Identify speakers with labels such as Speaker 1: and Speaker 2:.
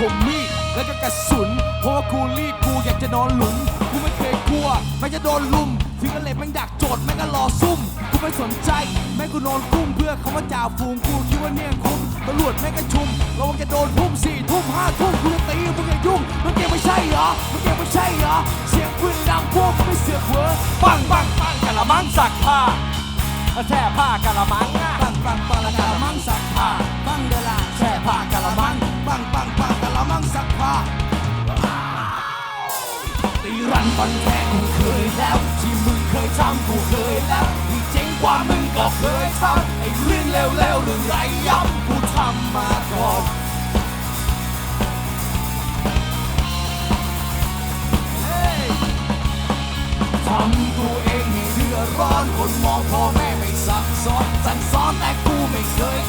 Speaker 1: คมมีดแล้วก็กระสุน เพราะว่ากูรีบกูอยากจะนอนหลุม กูไม่เคยกลัวแม้จะโดนลุมฟิงเกอร์เล็บแม่งดักโจทย์แม่งก็รอซุ่ม กูไม่สนใจ แม่งกูนอนกุ้มเพื่อเขามาจ่าฝูงกูคิดว่าเนี่ยคุ้มตำรวจแม่งก็ชุมระวังจะโดนทุ่มสี่ทุ่มห้าทุ่มกูจะตีมึงอย่ายุ่งมันเกมไม่ใช่เหรอมันเกมไม่ใช่เหรอเสียงปืนดังพวกกูไม่เสือกเวอ
Speaker 2: ปังปังปังกะละมังสักผ้าแช่ผ้ากะละมัง
Speaker 1: ตีรันฟันแทงกูเคยแล้ว ที่มึงเคยทำกูเคยแล้วที่เจ๋งกว่ามึงก็เคยทำไอ้เรื่องเลวๆเรื่องไรย้ำกูทำมาก่อนเฮ้ยทำตัวเองให้เดือดร้อนคนมองพ่อแม่ไม่สั่งสอนสั่ง